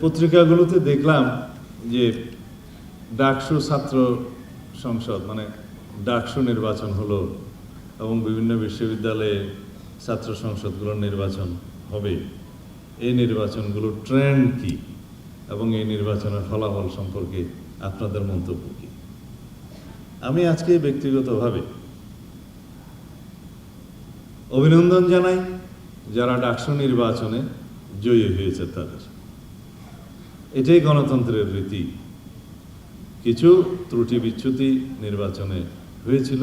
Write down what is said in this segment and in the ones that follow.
পত্রিকাগুলোতে দেখলাম যে ডাকসু ছাত্র সংসদ মানে ডাকসু নির্বাচন হলো এবং বিভিন্ন বিশ্ববিদ্যালয়ে ছাত্র সংসদগুলোর নির্বাচন হবে। এই নির্বাচনগুলোর ট্রেন্ড কি এবং এই নির্বাচনের ফলাফল সম্পর্কে আপনাদের মন্তব্য কি? আমি আজকে ব্যক্তিগতভাবে অভিনন্দন জানাই যারা ডাকসু নির্বাচনে জয়ী হয়েছে তাদের। এটাই গণতন্ত্রের রীতি। কিছু ত্রুটি বিচ্যুতি নির্বাচনে হয়েছিল,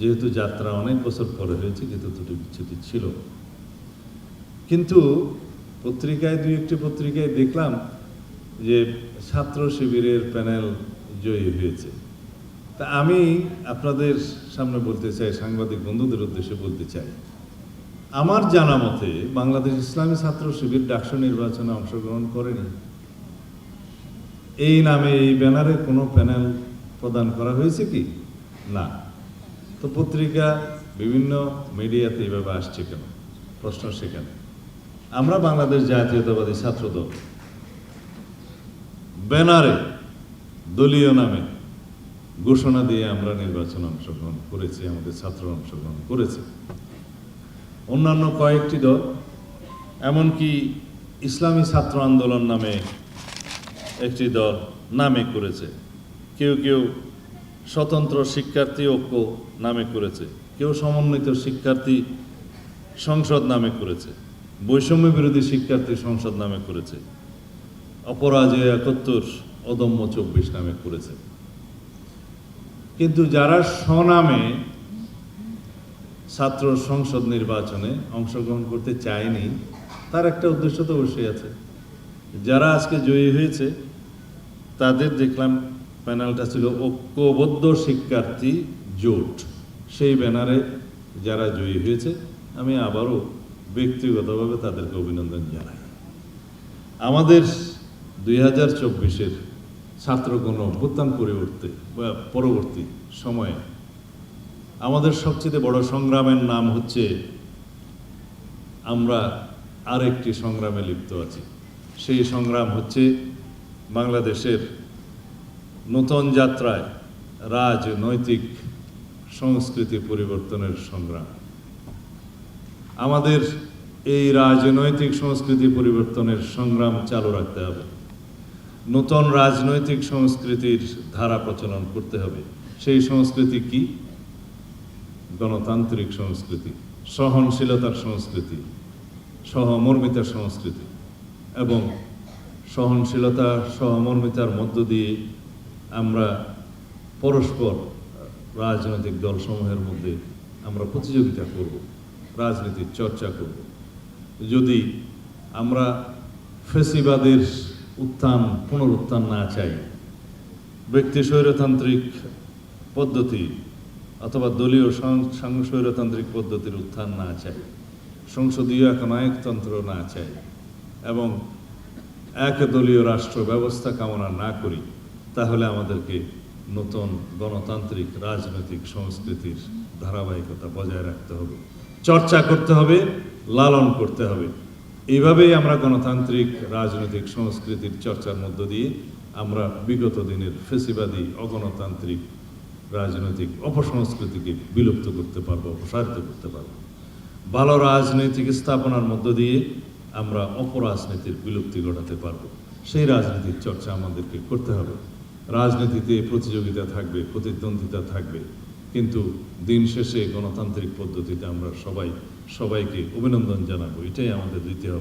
যেহেতু যাত্রা অনেক বছর পরে হয়েছে, কিন্তু ত্রুটি বিচ্যুতি ছিল। কিন্তু পত্রিকায়, দুই একটি পত্রিকায় দেখলাম যে ছাত্র শিবিরের প্যানেল জয়ী হয়েছে। তা আমি আপনাদের সামনে বলতে চাই, সাংবাদিক বন্ধুদের উদ্দেশ্যে বলতে চাই। আমার জানা মতে, বাংলাদেশ ইসলামী ছাত্র শিবির ডাকসু নির্বাচনে অংশগ্রহণ করেনি। এই নামে এই ব্যানারে কোনো প্যানেল প্রদান করা হয়েছে কি? না। তো পত্রিকা বিভিন্ন মিডিয়াতে এইভাবে আসছে কেন? প্রশ্ন সেখানে। আমরা বাংলাদেশ জাতীয়তাবাদী ছাত্রদল। ব্যানারে, দলীয় নামে ঘোষণা দিয়ে আমরা নির্বাচন অংশগ্রহণ করেছি, আমাদের ছাত্র অংশগ্রহণ করেছে। অন্যান্য কয়েকটি দল, এমনকি ইসলামী ছাত্র আন্দোলন নামে একটি দল, নামে করেছে। কেউ কেউ স্বতন্ত্র শিক্ষার্থী ঐক্য নামে করেছে। কেউ সমন্বিত শিক্ষার্থী সংসদ নামে করেছে। বৈষম্য বিরোধী শিক্ষার্থী সংসদ নামে করেছে। অপরাজয় একাত্তর অদম্য চব্বিশ নামে করেছে। কিন্তু যারা স্বনামে ছাত্র সংসদ নির্বাচনে অংশগ্রহণ করতে চায়নি, তার একটা উদ্দেশ্য তো অবশ্যই আছে। যারা আজকে জয়ী হয়েছে তাদের দেখলাম প্যানেলটা ছিল ঐক্যবদ্ধ শিক্ষার্থী জোট। সেই ব্যানারে যারা জয়ী হয়েছে, আমি আবারও ব্যক্তিগতভাবে তাদেরকে অভিনন্দন জানাই। আমাদের দুই হাজার চব্বিশের ছাত্রগণ অভ্যুত্থান পরিবর্তে পরবর্তী সময়ে আমাদের সবচেয়ে বড় সংগ্রামের নাম হচ্ছে, আমরা আরেকটি সংগ্রামে লিপ্ত আছি। সেই সংগ্রাম হচ্ছে বাংলাদেশের নতুন যাত্রায় রাজনৈতিক সংস্কৃতি পরিবর্তনের সংগ্রাম। আমাদের এই রাজনৈতিক সংস্কৃতি পরিবর্তনের সংগ্রাম চালু রাখতে হবে। নতুন রাজনৈতিক সংস্কৃতির ধারা প্রচলন করতে হবে। সেই সংস্কৃতি কি? গণতান্ত্রিক সংস্কৃতি, সহনশীলতার সংস্কৃতি, সহমর্মিতার সংস্কৃতি এবং সহনশীলতা, সহমর্মিতার মধ্য দিয়ে আমরা পরস্পর রাজনৈতিক দলসমূহের মধ্যে আমরা প্রতিযোগিতা করব, রাজনীতির চর্চা করব। যদি আমরা ফেসিবাদের উত্থান, পুনরুত্থান না চাই, ব্যক্তি স্বৈরতান্ত্রিক পদ্ধতি অথবা দলীয় সং- সাং- স্বৈরতান্ত্রিক পদ্ধতির উত্থান না চাই, সংসদীয় একনায়কতন্ত্র না চাই এবং একদলীয় রাষ্ট্র ব্যবস্থা কামনা না করি, তাহলে আমাদেরকে নতুন গণতান্ত্রিক, রাজনৈতিক সংস্কৃতির ধারাবাহিকতা বজায় রাখতে হবে। চর্চা করতে হবে, লালন করতে হবে। এইভাবেই আমরা গণতান্ত্রিক, রাজনৈতিক সংস্কৃতির চর্চার মধ্য দিয়ে আমরা বিগত দিনের ফেসিবাদী, অগণতান্ত্রিক, রাজনৈতিক অপসংস্কৃতিকে বিলুপ্ত করতে পারব, অপসারিত করতে পারব। ভালো রাজনৈতিক স্থাপনার মধ্য দিয়ে আমরা অপরাজনীতির বিলুপ্তি ঘটাতে পারব। সেই রাজনীতির চর্চা আমাদেরকে করতে হবে। রাজনীতিতে প্রতিযোগিতা থাকবে, প্রতিদ্বন্দ্বিতা থাকবে, কিন্তু দিন শেষে গণতান্ত্রিক পদ্ধতিতে আমরা সবাই সবাইকে অভিনন্দন জানাব। এটাই আমাদের দ্বিতীয়